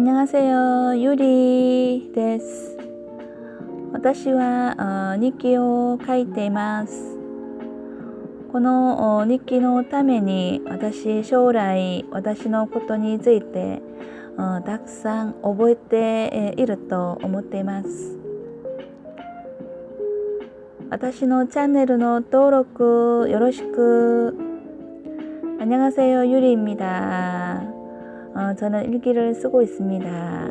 안녕하세요. 유리 です。私はあ日記を書いています。このお日記のために私将来私のことについてあたくさん覚えてえいると思っています。私のチャンネルの登録よろしく。 안녕하세요. 유리입니다. 어, 저는 일기를 쓰고 있습니다.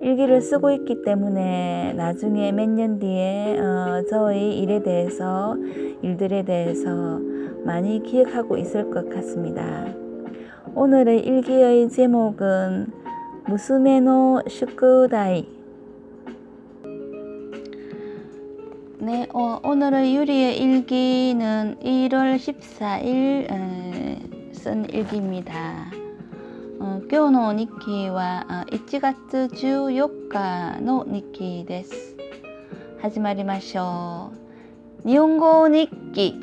일기를 쓰고 있기 때문에 나중에 몇 년 뒤에 어, 저의 일에 대해서 일들에 대해서 많이 기억하고 있을 것 같습니다. 오늘의 일기의 제목은 무스메노 슈쿠다이 네, 어, 오늘의 유리의 일기는 1월 14일 에, 쓴 일기입니다. あ今日の日記はあ1月14日の日記です。始まりましょう。日本語日記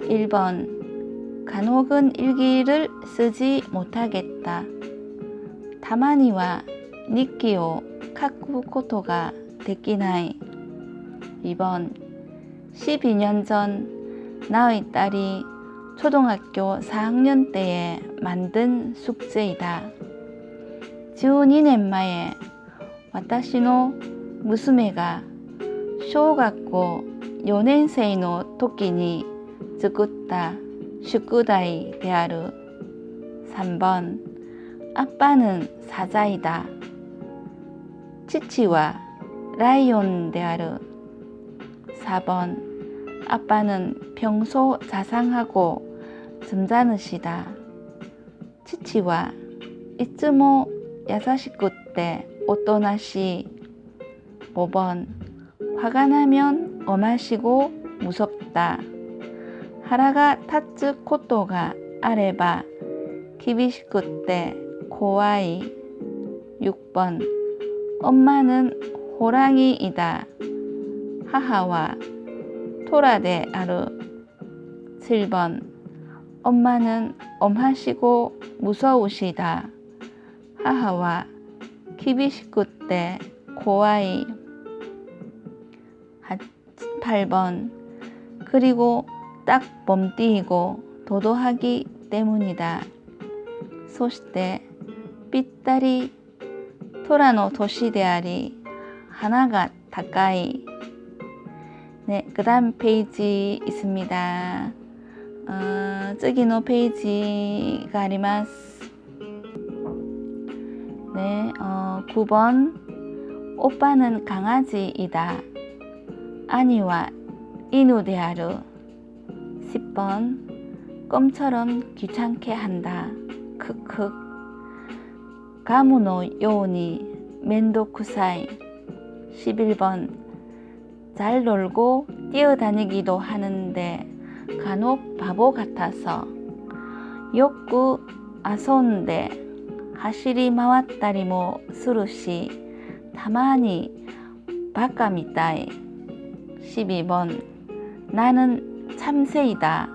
1번 간혹은 일기를 쓰지 못하겠다. たまには日記を書くことができない。2번 12년 전 나의 딸이 초등학교 4학년 때에 만든 숙제이다. 12年前、私の娘が小学校4年生の時に作った宿題である。3번 아빠는 사자이다. 치치와 라이온 데ある. 4번 아빠는 평소 자상하고 잠자느시다. 치치와 이츠모 야사시쿠때 오또나시 5번 화가 나면 엄하시고 무섭다. 하라가 타츠 코토가 아레바 기비시쿠때 고아이 6번 엄마는 호랑이이다. 하하와 토라데 아루 7번 엄마는 엄하시고 무서우시다. 하하와 키비시쿠 때 고아이 8번 그리고 딱 몸띠이고 도도하기 때문이다. 소시대 삐따리 토라노 도시대아리 하나가 가까이 네, 그 다음 페이지 있습니다. 어, 次の 페이지가 あります. 네, 어, 9번 오빠는 강아지이다. 아니와 이누である. 10번 껌처럼 귀찮게 한다. 크크. 가무의 요니 멘도쿠사이. 11번 잘 놀고 뛰어다니기도 하는데 간혹 바보 같아서 욕구 아소인데 하시리 마왔다리 모 스루시 타마니 바까 미타이 12번 나는 참새이다.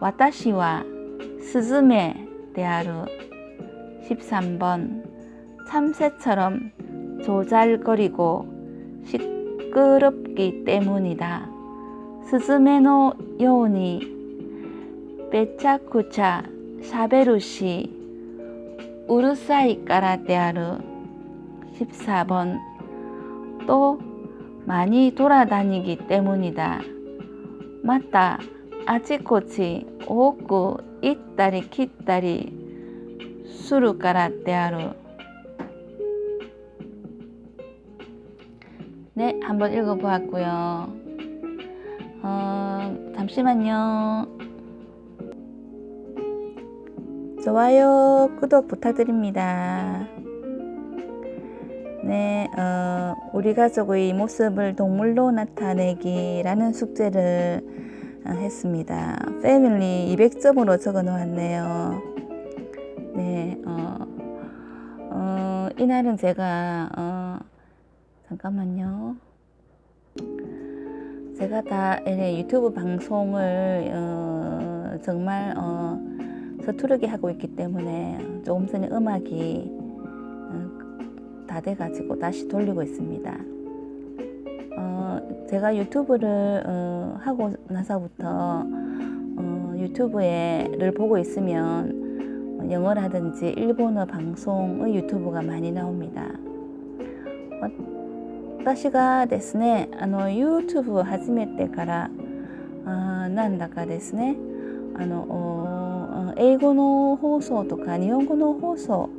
와타시와 스즈메 데아루 13번 참새처럼 조잘거리고 시끄럽기 때문이다. 스즈메노 요니 베차쿠차 샤베루시 우르사이 까라데아르 14번 또 많이 돌아다니기 때문이다. 맞다. 아치코치 오구 있다리 키다리 수루 까라데아르 네, 한번 읽어보았고요. 어, 잠시만요. 좋아요, 구독 부탁드립니다. 네, 어, 우리 가족의 모습을 동물로 나타내기라는 숙제를 어, 했습니다. 패밀리 200점으로 적어 놓았네요. 네, 어, 어, 이날은 제가 어, 잠깐만요. 제가 다 유튜브 방송을 어, 정말 어, 서투르게 하고 있기 때문에 조금 전에 음악이 어, 다 돼가지고 다시 돌리고 있습니다. 어, 제가 유튜브를 어, 하고 나서부터 어, 유튜브에를 보고 있으면 어, 영어라든지 일본어 방송의 유튜브가 많이 나옵니다. 私がですねあの YouTube を始めてからあなんだかですねあのお英語の放送とか日本語の放送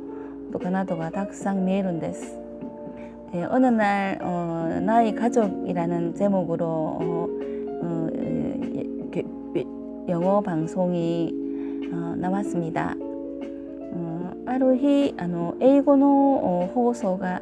とかなどがたくさん見えるんです。で어느날 어, 나의 가족이라는 제목으로 어, 어, 예, 예, 영어 방송이 어, 나왔습니다. 어, ある日あの英語のお放送が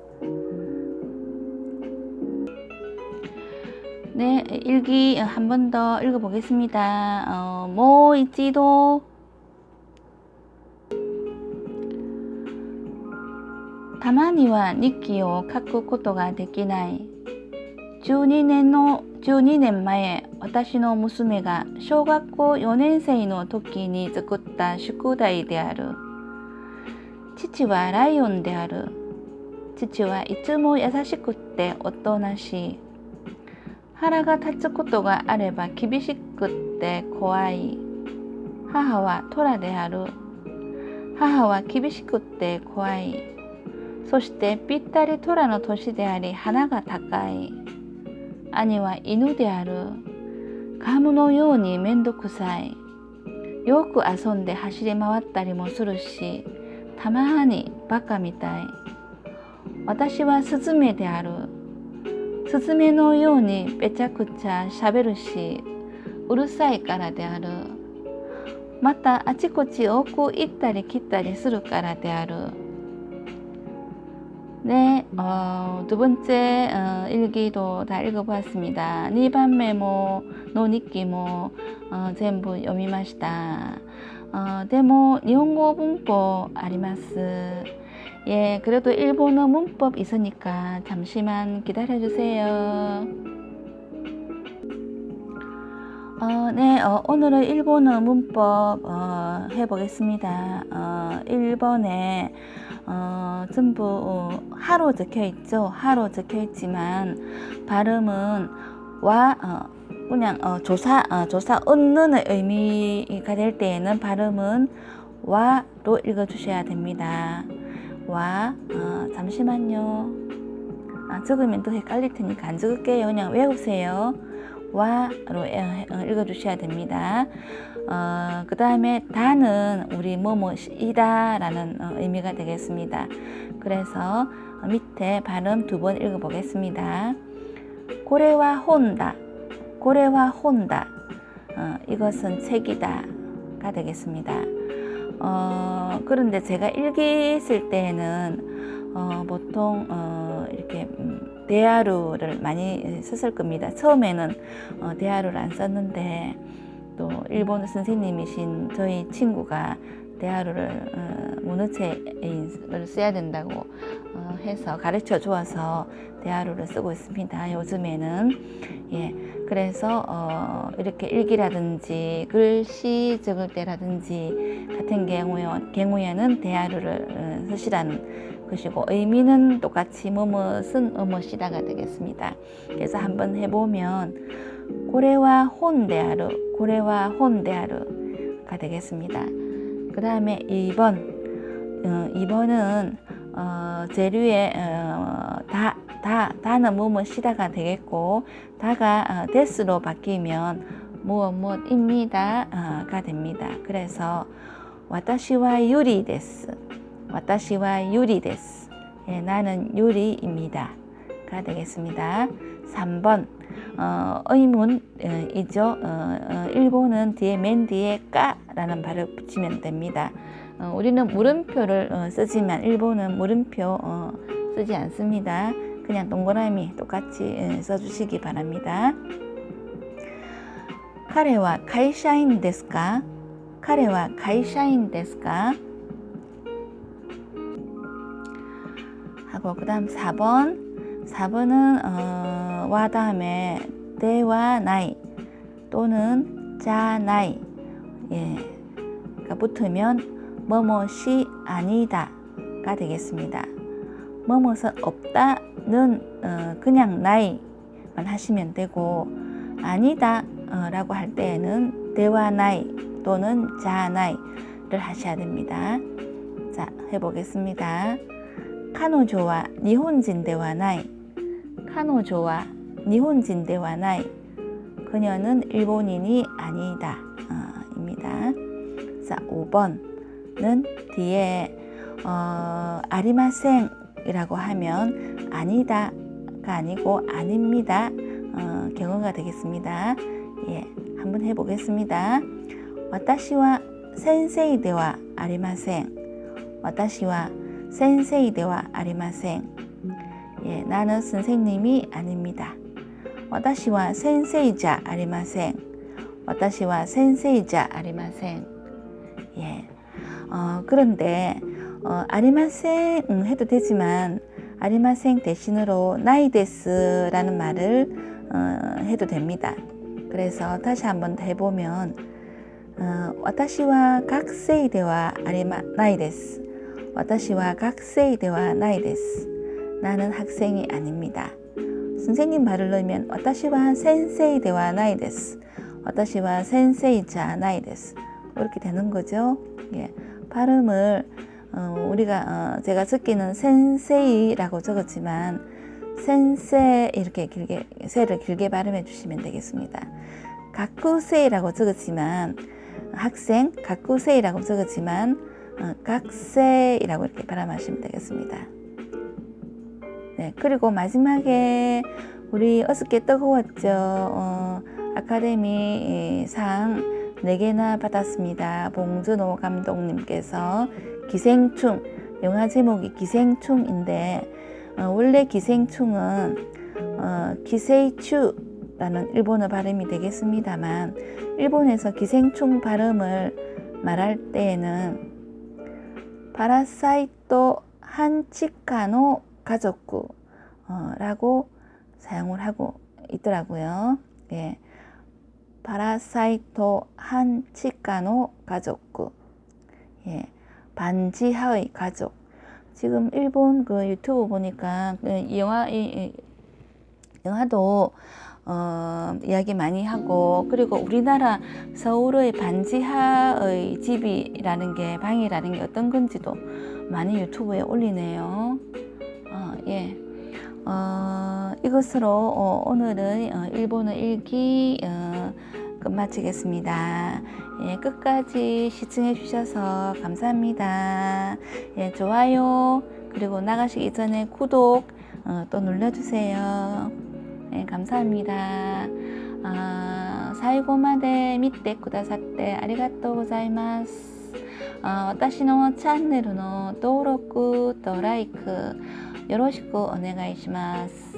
네, 일기 한 번 더 읽어보겠습니다. 어, 뭐 있지도 たまには日記を書くことができない。12年の12年前、私の娘が小学校4年生の時に作った宿題である。父はライオンである。父はいつも優しくっておとなしい。 腹が立つことがあれば厳しくって怖い。母は虎である。母は厳しくって怖い。そしてぴったり虎の年であり鼻が高い。兄は犬である。カムのようにめんどくさい。よく遊んで走り回ったりもするし、たまにバカみたい。私はスズメである。スズメのようにべちゃくちゃしゃべるし、うるさいからである。またあちこち多く行ったり来たりするからである。 네, 어, 두 번째 어, 일기도 다 읽어보았습니다. 니반 메모, 노니키모 어, 전부読みました. 어, 데모 일본어 문법 あります. 예, 그래도 일본어 문법 있으니까 잠시만 기다려주세요. 어, 네, 어, 오늘은 일본어 문법 어, 해보겠습니다. 어, 1번에 어, 전부 어, 하로 적혀 있죠. 하로 적혀 있지만 발음은 와 어, 그냥 어, 조사 어, 조사 얻는의 의미가 될 때에는 발음은 와로 읽어 주셔야 됩니다. 와 어, 잠시만요. 아, 적으면 또 헷갈릴 테니까 안 적을게요. 그냥 외우세요. 와로 읽어 주셔야 됩니다. 어, 그 다음에 다는 우리 뭐뭐이다 라는 어, 의미가 되겠습니다. 그래서 밑에 발음 두 번 읽어보겠습니다. 고래와 혼다, 고래와 혼다. 어, 이것은 책이다가 되겠습니다. 어, 그런데 제가 일기 쓸 때에는 어, 보통 어, 이렇게 음, 대하루를 많이 썼을 겁니다. 처음에는 어, 대하루를 안 썼는데 또 일본 선생님이신 저희 친구가 대하루를 어, 문어체를 써야 된다고 어, 해서 가르쳐 주어서 대하루를 쓰고 있습니다. 요즘에는 예 그래서 어, 이렇게 일기라든지 글씨 적을 때라든지 같은 경우에, 경우에는 대하루를 어, 쓰시라는 것이고 의미는 똑같이 뭐뭐은 어머시다가 되겠습니다. 그래서 한번 해보면 고래와 혼 대하루, 고래와 혼 대하루가 되겠습니다. 그 다음에 2번 어, 2번은 어, 재료에 어, 다, 다, 다는 뭐뭐 시다가 되겠고 다가 어, 데스로 바뀌면 무엇 무엇 입니다. 어, 가 됩니다. 그래서 私와 유리 데스 私와 유리 데스. 예, 나는 유리입니다. 가 되겠습니다. 3번 어, 의문이죠. 어, 어, 어, 일본은 뒤에 맨 뒤에 까라는 발을 붙이면 됩니다. 어, 우리는 물음표를 어, 쓰지만 일본은 물음표 어, 쓰지 않습니다. 그냥 동그라미 똑같이 어, 써주시기 바랍니다. 카레와 가이샤인 데스까? 카레와 가이샤인 데스까? 하고 그 다음 4번 4번은 어, 와 다음에 네 대와 나이 또는 자 나이 예가 붙으면 뭐뭐시 아니다가 되겠습니다. 뭐뭐서 없다는 어, 그냥 나이만 하시면 되고 아니다라고 할 때에는 네 대와 나이 또는 자 나이를 하셔야 됩니다. 자 해보겠습니다. 카노조와 니혼진 네 대와 나이 카노조와 日本人ではない。 그녀는 일본인이 아니다. 어, 입니다. 자, 5번은 뒤에 어, 아리마생이라고 하면 아니다가 아니고 아닙니다. 어, 경어가 되겠습니다. 예, 한번 해보겠습니다. 私は先生ではありません。私は先生ではありません。 예, 나는 선생님이 아닙니다. 私は先生じゃありません。私は先生じゃありません。 예. 어, 그런데 어, 아리마생 음, 해도 되지만 아리마생 대신으로 나이데스라는 말을 어, 해도 됩니다. 그래서 다시 한번 해보면 어, 私は学生ではありまないです。私は学生ではないです。 나는 학생이 아닙니다. 선생님 말을 넣으면 私は先生ではないです.私は先生じゃないです. 이렇게 되는 거죠. 예. 발음을 어, 우리가 어, 제가 적기는 센세이라고 적었지만 센세 이렇게 길게 세를 길게 발음해 주시면 되겠습니다. 가쿠세이라고 적었지만 학생 가쿠세이라고 적었지만 어, 각세이라고 이렇게 발음하시면 되겠습니다. 네, 그리고 마지막에 우리 어저께 뜨거웠죠. 어, 아카데미 상 4개나 받았습니다. 봉준호 감독님께서 기생충, 영화 제목이 기생충인데 어, 원래 기생충은 어, 기세이추라는 일본어 발음이 되겠습니다만 일본에서 기생충 발음을 말할 때에는 파라사이토 한치카노 가족구라고 사용을 하고 있더라고요. 예. 파라사이토 한 치카노 가족구. 예. 반지하의 가족. 지금 일본 그 유튜브 보니까 그 영화 이, 이 영화도 어, 이야기 많이 하고 그리고 우리나라 서울의 반지하의 집이라는 게 방이라는 게 어떤 건지도 많이 유튜브에 올리네요. 어, 예. 어, 이것으로 어, 오늘의 어, 일본어 일기 어, 끝마치겠습니다. 예, 끝까지 시청해 주셔서 감사합니다. 예, 좋아요 그리고 나가시기 전에 구독 어, 또 눌러주세요. 예, 감사합니다. 아, 最後まで見てくださってありがとうございます。あ私のチャンネルの登録とライク よろしくお願いします。